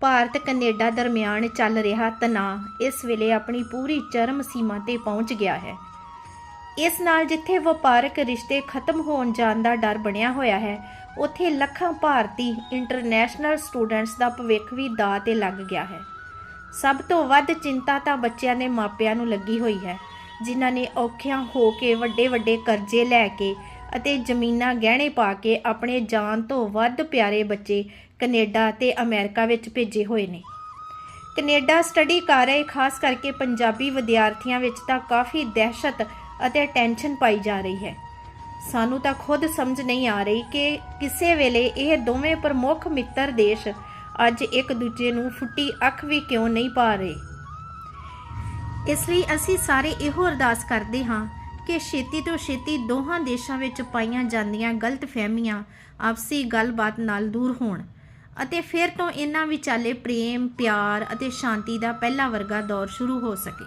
Bharat Canada ਦਰਮਿਆਨ ਚੱਲ ਰਿਹਾ ਤਣਾਅ ਇਸ ਵੇਲੇ ਆਪਣੀ ਪੂਰੀ ਚਰਮ ਸੀਮਾ ਤੇ ਪਹੁੰਚ ਗਿਆ ਹੈ। ਇਸ ਨਾਲ ਜਿੱਥੇ ਵਪਾਰਕ ਰਿਸ਼ਤੇ ਖਤਮ ਹੋਣ ਜਾਣ ਦਾ ਡਰ ਬਣਿਆ ਹੋਇਆ ਹੈ, ਉੱਥੇ ਲੱਖਾਂ ਭਾਰਤੀ ਇੰਟਰਨੈਸ਼ਨਲ ਸਟੂਡੈਂਟਸ ਦਾ ਭਵਿੱਖ ਵੀ ਦਾਅ ਤੇ ਲੱਗ ਗਿਆ ਹੈ। ਸਭ ਤੋਂ ਵੱਧ ਚਿੰਤਾ ਤਾਂ ਬੱਚਿਆਂ ਦੇ ਮਾਪਿਆਂ ਨੂੰ ਲੱਗੀ ਹੋਈ ਹੈ, ਜਿਨ੍ਹਾਂ ਨੇ ਔਖਿਆਂ ਹੋ ਕੇ ਵੱਡੇ ਵੱਡੇ ਕਰਜ਼ੇ ਲੈ ਕੇ ਅਤੇ ਜ਼ਮੀਨਾਂ ਗਹਿਣੇ ਪਾ ਕੇ ਆਪਣੇ ਜਾਨ ਤੋਂ ਵੱਧ ਪਿਆਰੇ ਬੱਚੇ ਕੈਨੇਡਾ ਤੇ ਅਮਰੀਕਾ ਵਿੱਚ ਭੇਜੇ ਹੋਏ ਨੇ। ਕੈਨੇਡਾ ਸਟੱਡੀ ਕਰ ਰਹੇ, ਖਾਸ ਕਰਕੇ ਪੰਜਾਬੀ ਵਿਦਿਆਰਥੀਆਂ ਵਿੱਚ ਤਾਂ ਕਾਫੀ ਦਹਿਸ਼ਤ ਅਤੇ ਟੈਨਸ਼ਨ ਪਾਈ ਜਾ ਰਹੀ ਹੈ। ਸਾਨੂੰ ਤਾਂ ਖੁਦ ਸਮਝ ਨਹੀਂ ਆ ਰਹੀ ਕਿ ਕਿਸੇ ਵੇਲੇ ਇਹ ਦੋਵੇਂ ਪ੍ਰਮੁੱਖ ਮਿੱਤਰ ਦੇਸ਼ ਅੱਜ ਇੱਕ ਦੂਜੇ ਨੂੰ ਫੁੱਟੀ ਅੱਖ ਵੀ ਕਿਉਂ ਨਹੀਂ ਪਾ ਰਹੇ? ਇਸ ਲਈ ਅਸੀਂ ਸਾਰੇ ਇਹੋ ਅਰਦਾਸ ਕਰਦੇ ਹਾਂ ਕਿ ਛੇਤੀ ਤੋਂ ਛੇਤੀ ਦੋਹਾਂ ਦੇਸ਼ਾਂ ਵਿੱਚ ਪਾਈਆਂ ਜਾਂਦੀਆਂ ਗਲਤ ਫਹਿਮੀਆਂ ਆਪਸੀ ਗੱਲਬਾਤ ਨਾਲ ਦੂਰ ਹੋਣ ਅਤੇ ਫਿਰ ਤੋਂ ਇਹਨਾਂ ਵਿਚਾਲੇ ਪ੍ਰੇਮ, ਪਿਆਰ ਅਤੇ ਸ਼ਾਂਤੀ ਦਾ ਪਹਿਲਾ ਵਰਗਾ ਦੌਰ ਸ਼ੁਰੂ ਹੋ ਸਕੇ।